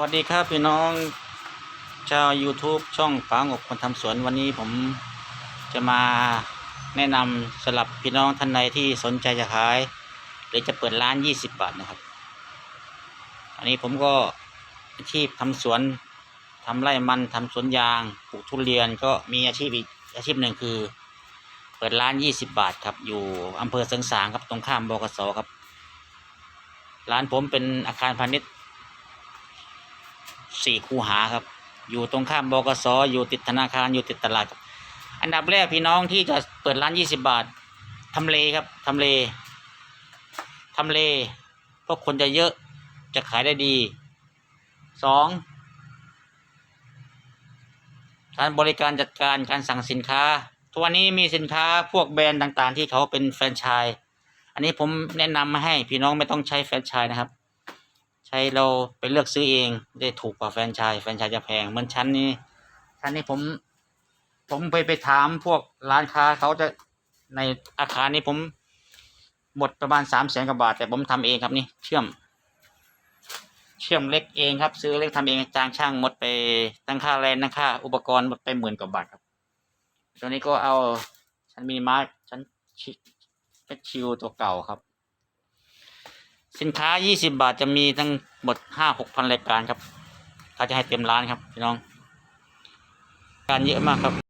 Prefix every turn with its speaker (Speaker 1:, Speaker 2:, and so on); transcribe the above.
Speaker 1: วัสดีครับพี่น้องชาว YouTube ช่องป๋างกคนทำสวนวันนี้ผมจะมาแนะนำสำหรับพี่น้องท่านใดที่สนใจจะขาย หรือจะเปิดร้าน 20 บาทนะครับ อันนี้ผมก็อาชีพทำสวนทำไร่มันทำสวนยางปลูกทุเรียนก็มีอาชีพอีกอาชีพหนึ่งคือ เปิดร้าน 20 บาทครับ อยู่อำเภอเสิงสางครับตรงข้ามบกสครับ ร้านผมเป็นอาคารพาณิชย์ สี่คูหาครับ อยู่ตรงข้ามบกสอยู่ติดธนาคารอยู่ติดตลาดอันดับแรกพี่น้องที่จะเปิดร้านยี่สิบาททำเลครับทำเลทำเลเพราะคนจะเยอะจะขายได้ดีสองการบริการจัดการการสั่งสินค้า ทุกวันนี้มีสินค้าพวกแบรนด์ต่างๆ ที่เขาเป็นแฟรนไชส์อันนี้ผมแนะนำมาให้พี่น้องไม่ต้องใช้แฟรนไชส์นะครับ ใช้เราไปเลือกซื้อเองได้ถูกกว่าแฟรนไชส์แฟรนไชส์จะแพงเหมือนชั้นนี้ชั้นนี้ผม ผมไปไปถามพวกร้านค้าเขาจะในอาคารนี้ผมหมดประมาณสามแสนกว่าบาท แต่ผมทำเองครับนี่เชื่อม เชื่อมเล็กเองครับ ซื้อเล็กทำเองจ้างช่างหมดไปตั้งค่าแรงตั้งค่า อุปกรณ์หมดไปหมื่นกว่าบาทครับ ตัวนี้ก็เอาชั้นมินิมาร์ชั้นชิเพชรชิวตัวเก่าครับ สินค้า 20 บาทจะมีทั้งหมด 5 6พันรายการครับ ถ้าจะให้เต็มร้านครับพี่น้อง การเยอะมากครับ